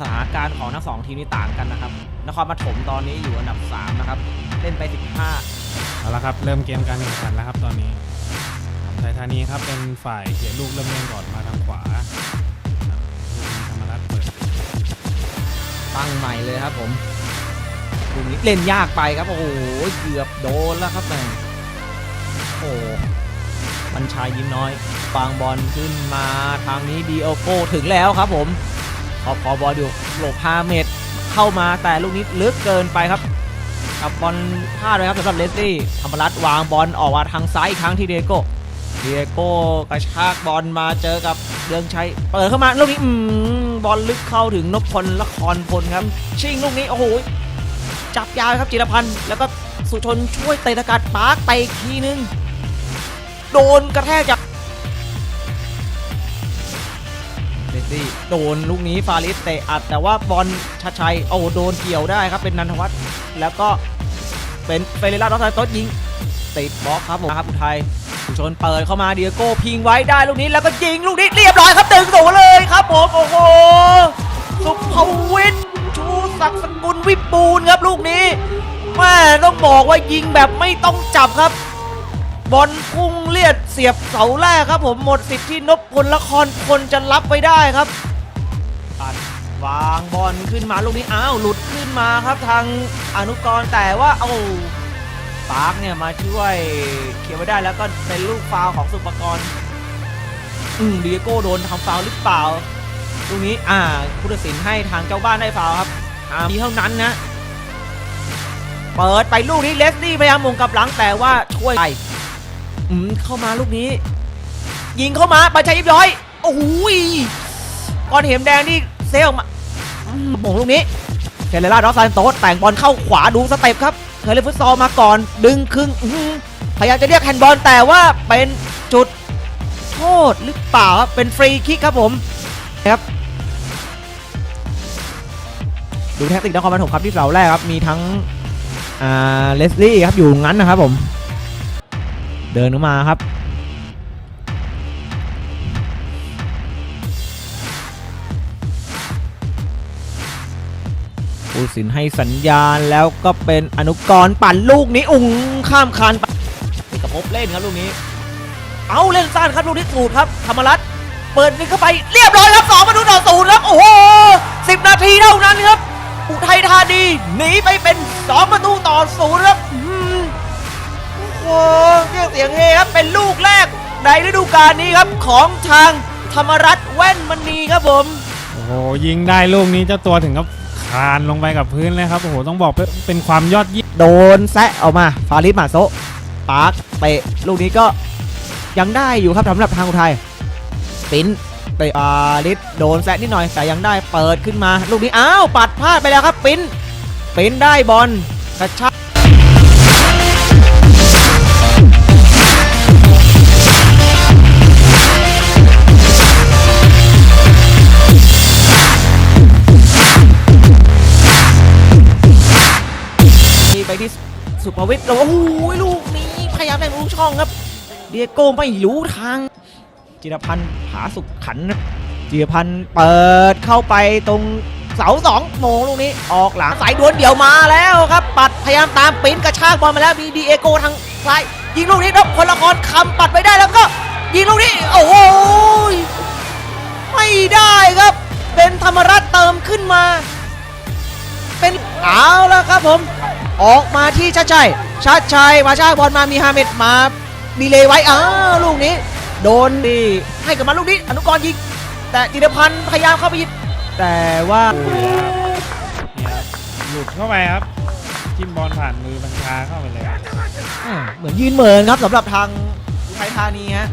สถานการณ์ของทั้งสองทีมนี่ต่างกันนะครับนครปฐมตอนนี้อยู่อันดับ3นะครับเล่นไป 15 เอาละครับ เริ่มเกมการแข่งขันแล้วครับตอนนี้ไทยธานีครับเป็นฝ่ายเขียนลูกเริ่มเล่นก่อนมาทางขวาครับลูกนี้ธรรมรัตน์เปิดตั้งใหม่เลยครับผมลูกนี้เล่นยากไปครับโอ้โหเกือบโดนแล้วครับแม่งโอ้โหบัญชายยิ้มน้อยฟางบอลขึ้นมาทางนี้ดีโอโกถึงแล้วครับผม พอพอบอลอยู่หลบพาเมดเข้ามาแต่ลูกนี้ลึกเกินไปครับกับบอลพลาดเลยครับสำหรับเลสลี่ธรรมรัตน์วางบอลออกมาทางซ้ายอีกครั้งที่เดโก้เดโก้กระชากบอลมาเจอกับเรืองชัยเปิดเข้ามาลูกนี้อืมบอลลึกเข้าถึงนพพลละครพลครับ ชิงลูกนี้โอ้โหจับยาวครับจิรพันธ์แล้วก็สุชนช่วยเตะตะกัดปาร์กไปอีกทีนึง โดนกระแทกจาก เดซี่โดนลูกนี้ฟาริสเตะอัด แต่ว่าบอลชัดชัยโอ้โดนเกี่ยวได้ครับเป็นนันทวัฒน์แล้วก็เป็นเฟเรล่าดอสไซตสยิงติดบล็อกครับผมครับอุทัยชนเปิดเข้ามาเดียโก้พิงไว้ได้ลูกนี้แล้วก็ยิงลูกนี้เรียบร้อยครับตึงสูเลยครับผมโอ้โหสุภวิทย์ชูศักดิ์สกุลวิปูลครับลูกนี้แม่ต้องบอกว่ายิงแบบไม่ต้องจับครับ บอลพุ่งเลียดเสียบเสาแรกครับผมหมดสิทธิ์ที่นพพลละครพลจะรับไปได้ครับปัดวางบอลขึ้นมาลูกนี้อ้าวหลุดขึ้นมาครับทางอนุกร์แต่ว่าเอาปาร์คเนี่ยมาช่วยเคลียร์ไว้ได้แล้วก็เป็นลูกฟาวของสุปกรณ์อืมดีเอโก้โดนทำฟาวหรือเปล่าตรงนี้อ่าผู้ตัดสินให้ทางเจ้าบ้านได้ฟาวครับหามีเท่านั้นนะ เปิดไปลูกนี้เลสลี่พยายามมงกับหลังแต่ว่าช่วยไป อืมเข้ามาลูกนี้ ยิงเข้ามาปัญชัยยิบร้อย โอ้โหยก้อนเห็มแดงนี่เซลออกมาอืมมงลูกนี้เทเลล่าดอสซานโตสแต่งบอลเข้าขวาดูสเต็ปครับเคยเลฟุตซอลมาก่อน ดึงครึ่งพยายามจะเรียกแฮนด์บอลแต่ว่าเป็นจุดโทษหรือเปล่าเป็นฟรีคิกครับผมครับดูแท็กติกนครปฐมครับที่เสาแรกครับ มีทั้งอ่าเลสลี่ครับอยู่งั้นนะครับผม เดินเข้ามาครับ ผู้สินให้สัญญาณแล้วก็เป็นอนุกรปั่นลูกนี้อุ้งข้ามคานไปเอกภพเล่นครับลูกนี้ เอาเล่นสั้นครับลูกนี้สูตรครับธรรมรัตน์เปิดนี่เข้าไปเรียบร้อยครับสองประตูต่อศูนย์ครับโอ้โหสิบนาทีเท่านั้นครับ อุทัยธานีหนีไปเป็นสองประตูต่อศูนย์ครับโอ้โห เรียกเสียงเฮครับเป็นลูกแรกในฤดูกาลนี้ครับของทางธรรมรัตน์แว่นมณีครับผม โอ้โหยิงได้ลูกนี้เจ้าตัวถึงกับคานลงไปกับพื้นเลยครับโอ้โหต้องบอกเป็นความยอดเยี่ยมโดนแซะออกมาฟาริสมาโซะปาร์คเตะลูกนี้ก็ยังได้อยู่ครับสำหรับทางอุทัยปิ้นเตะฟาริสโดนแซะนิดหน่อยแต่ยังได้เปิดขึ้นมา ลูกนี้อ้าวปัดพลาดไปแล้วครับปิ้นปิ้นได้บอลกระชาก สุภวิทย์แล้วโอ้โหลูกนี้พยายามแบ่งลูกช่องครับ เดียโก้ไม่รู้ทาง จิรพันธ์ผาสุขขันจิรพันธ์เปิดเข้าไปตรงเสาสองโมงลูกนี้ออกหลังสายดวลเดี่ยวมาแล้วครับ ปัดพยายามตามปิ้นกระชากบอลมาแล้วมีดีเอโก้ทางซ้ายยิงลูกนี้แล้วคนละครคำปัดไปได้แล้วก็ยิงลูกนี้โอ้โหไม่ได้ครับ เป็นธรรมรัตเติมขึ้นมา เป็นเอาแล้วครับผม ออกมาที่ชัดชัยชัดชัยมาชากบอลมามีฮาเมดมาดีเลยไว้อ้าวลูกนี้ โดนดีให้กับมาลูกนี้อนุกรณ์ยิงแต่จิรพันธ์พยายามเข้าไปยิงแต่ว่านี่ครับหลุดเข้าไปครับจิ้มบอลผ่านมือบัญชาเข้าไปเลยอ่าเหมือนยืนเหมือนครับสำหรับทางอุทัยธานีฮะ